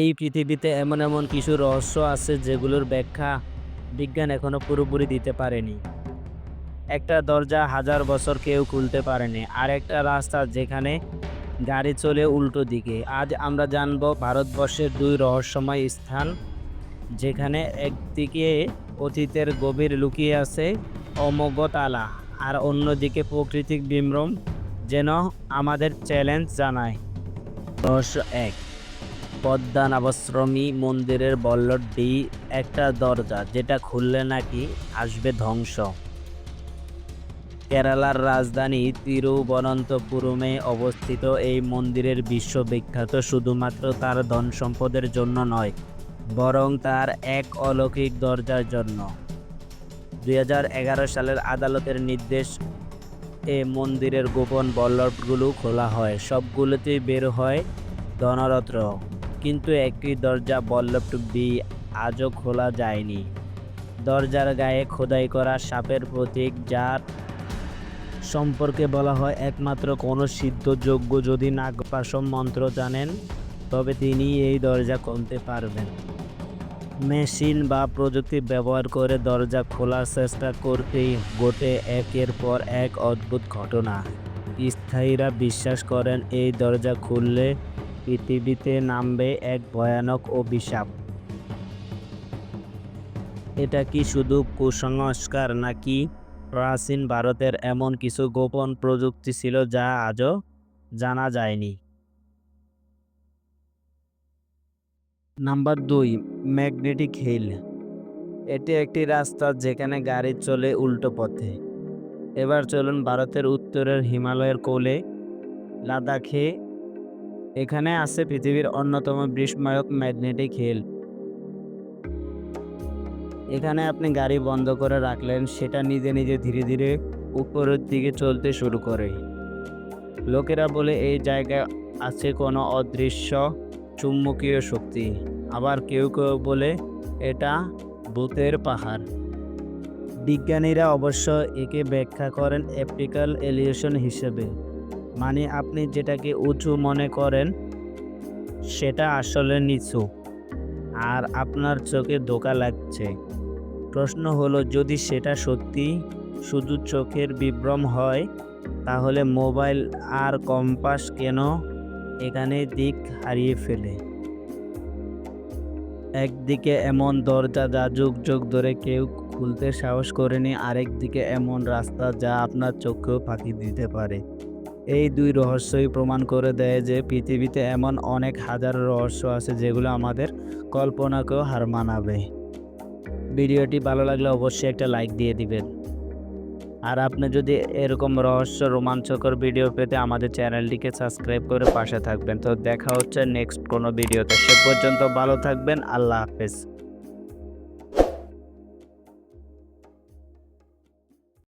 এই পৃথিবীতে এমন এমন কিছু রহস্য আছে যেগুলোর ব্যাখ্যা বিজ্ঞান এখনও পুরোপুরি দিতে পারেনি। একটা দরজা হাজার বছর কেউ খুলতে পারেনি, আর একটা রাস্তা যেখানে গাড়ি চলে উল্টো দিকে। আজ আমরা জানব ভারতবর্ষের দুই রহস্যময় স্থান, যেখানে একদিকে অতীতের গভীর লুকিয়ে আছে অমগতালা, আর অন্যদিকে প্রাকৃতিক বিম্রম যেন আমাদের চ্যালেঞ্জ জানায়। রহস্য এক। পদ্মানাবশ্রমী মন্দিরের বল্লভটি একটা দরজা, যেটা খুললে নাকি আসবে ধ্বংস। কেরালার রাজধানী তিরুবনন্তপুরমে অবস্থিত এই মন্দিরের বিশ্ববিখ্যাত শুধুমাত্র তার ধন সম্পদের জন্য নয়, বরং তার এক অলৌকিক দরজার জন্য। দু হাজার এগারো সালের আদালতের নির্দেশ এ মন্দিরের গোপন বল্লভগুলো খোলা হয়, সবগুলোতেই বের হয় ধনরত্ন। কিন্তু একটি দরজা বল্লভ বি আজও খোলা যায়নি। দরজার গায়ে খোদাই করা সাপের প্রতীক, যার সম্পর্কে বলা হয় একমাত্র কোনো সিদ্ধযোগ্য যদি নাগপাশম মন্ত্র জানেন, তবে তিনি এই দরজা খুলতে পারবেন। মেশিন বা প্রযুক্তি ব্যবহার করে দরজা খোলার চেষ্টা করতেই ঘটে একের পর এক অদ্ভুত ঘটনা। স্থায়ীরা বিশ্বাস করেন, এই দরজা খুললে পৃথিবীতে নামবে এক ভয়ানক অভিশাপ। এটা কি শুধু কুসংস্কার নাকি প্রাচীন ভারতের এমন কিছু গোপন প্রযুক্তি ছিল যা আজও জানা যায়নি? নাম্বার দুই, ম্যাগনেটিক হিল। এটি একটি রাস্তা যেখানে গাড়ি চলে উল্টো পথে। এবার চলুন ভারতের উত্তরের হিমালয়ের কোলে, লাদাখে এখানে আছে পৃথিবীর অন্যতম বিস্ময়ক ম্যাগনেটিক হিল। এখানে আপনি গাড়ি বন্ধ করে রাখলেন, সেটা নিজে নিজে ধীরে ধীরে উপরের দিকে চলতে শুরু করে। লোকেরা বলে, এই জায়গায় আছে কোনো অদৃশ্য চুম্বকীয় শক্তি। আবার কেউ কেউ বলে, এটা ভূতের পাহাড়। বিজ্ঞানীরা অবশ্য একে ব্যাখ্যা করেন অ্যাপ্টিক্যাল এলিয়েশন হিসেবে। মানে আপনি যেটাকে উঁচু মনে করেন, সেটা আসলে নিচু। আর আপনার চোখে ধোকা লাগছে। প্রশ্ন হলো, যদি সেটা সত্যি শুধু চোখের বিভ্রম হয়, তাহলে মোবাইল আর কম্পাস কেন এখানে দিক হারিয়ে ফেলে? একদিকে এমন দরজা যা যুগ যুগ ধরে কেউ খুলতে সাহস করেনি, আরেকদিকে এমন রাস্তা যা আপনার চোখেও ফাঁকি দিতে পারে। এই দুই রহস্যই প্রমাণ করে দেয় যে পৃথিবীতে এমন অনেক হাজার রহস্য আছে যেগুলো আমাদের কল্পনাকেও হার মানাবে। ভিডিওটি ভালো লাগলে অবশ্যই একটা লাইক দিয়ে দিবেন। আর আপনি যদি এরকম রহস্য রোমাঞ্চকর ভিডিও পেতে আমাদের চ্যানেলটিকে সাবস্ক্রাইব করে পাশে থাকবেন। তো দেখা হচ্ছে নেক্সট কোনো ভিডিওতে। সে পর্যন্ত ভালো থাকবেন। আল্লাহ হাফেজ।